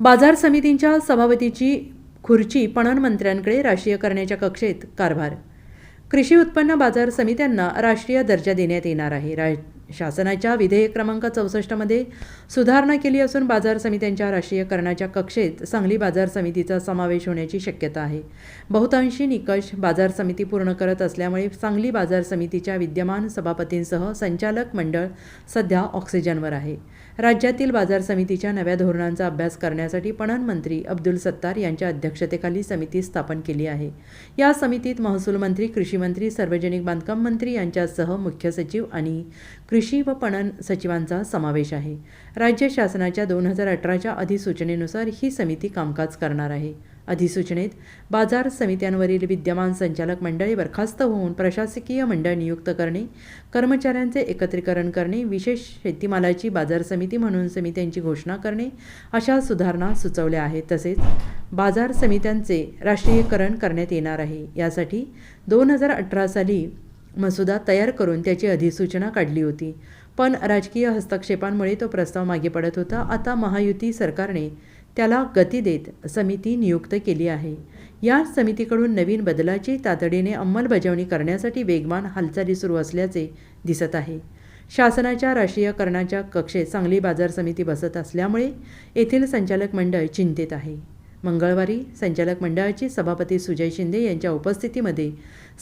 बाजार समितींच्या सभापतीची खुर्ची पणन मंत्र्यांकडे राष्ट्रीय करण्याच्या कक्षेत कारभार. कृषी उत्पन्न बाजार समित्यांना राष्ट्रीय दर्जा देण्यात येणार आहे. रा शासनाच्या विधेयक क्रमांक चौसष्टमध्ये सुधारणा केली असून बाजार समित्यांच्या राष्ट्रीयकरणाच्या कक्षेत सांगली बाजार समितीचा समावेश होण्याची शक्यता आहे. बहुतांशी निकष बाजार समिती पूर्ण करत असल्यामुळे सांगली बाजार समितीच्या विद्यमान सभापतींसह संचालक मंडळ सध्या ऑक्सिजनवर आहे. राज्यातील बाजार समितीच्या नव्या धोरणांचा अभ्यास करण्यासाठी पणन मंत्री अब्दुल सत्तार यांच्या अध्यक्षतेखाली समिती स्थापन केली आहे. या समितीत महसूल मंत्री कृषी मंत्री सार्वजनिक बांधकाम मंत्री यांच्यासह मुख्य सचिव आणि कृषी व पणन सचिवांचा समावेश आहे. राज्य शासनाच्या दोन हजार अठराच्या अधिसूचनेनुसार ही समिती कामकाज करणार आहे. अधिसूचनेत बाजार समित्यांवरील विद्यमान संचालक मंडळे बरखास्त होऊन प्रशासकीय मंडळ नियुक्त करणे कर्मचाऱ्यांचे एकत्रीकरण करणे विशेष शेतीमालाची बाजार समिती म्हणून समित्यांची घोषणा करणे अशा सुधारणा सुचवल्या आहेत. तसेच बाजार समित्यांचे राष्ट्रीयकरण करण्यात येणार आहे. यासाठी दोन हजार अठरा साली मसुदा तयार करून त्याची अधिसूचना काढली होती. पण राजकीय हस्तक्षेपांमुळे तो प्रस्ताव मागे पडत होता. आता महायुती सरकारने त्याला गती देत समिती नियुक्त केली आहे. या समितीकडून नवीन बदलाची तातडीने अंमलबजावणी करण्यासाठी वेगवान हालचाली सुरू असल्याचे दिसत आहे. शासनाच्या राष्ट्रीयकरणाच्या कक्षेत सांगली बाजार समिती बसत असल्यामुळे येथील संचालक मंडळ चिंतेत आहे. मंगळवारी संचालक मंडळाची सभापती सुजय शिंदे यांच्या उपस्थितीमध्ये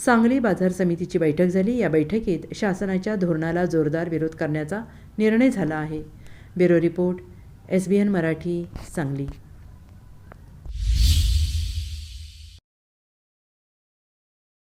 सांगली बाजार समितीची बैठक झाली. या बैठकीत शासनाच्या धोरणाला जोरदार विरोध करण्याचा निर्णय झाला आहे. Bureau report S B N Marathi Sangli.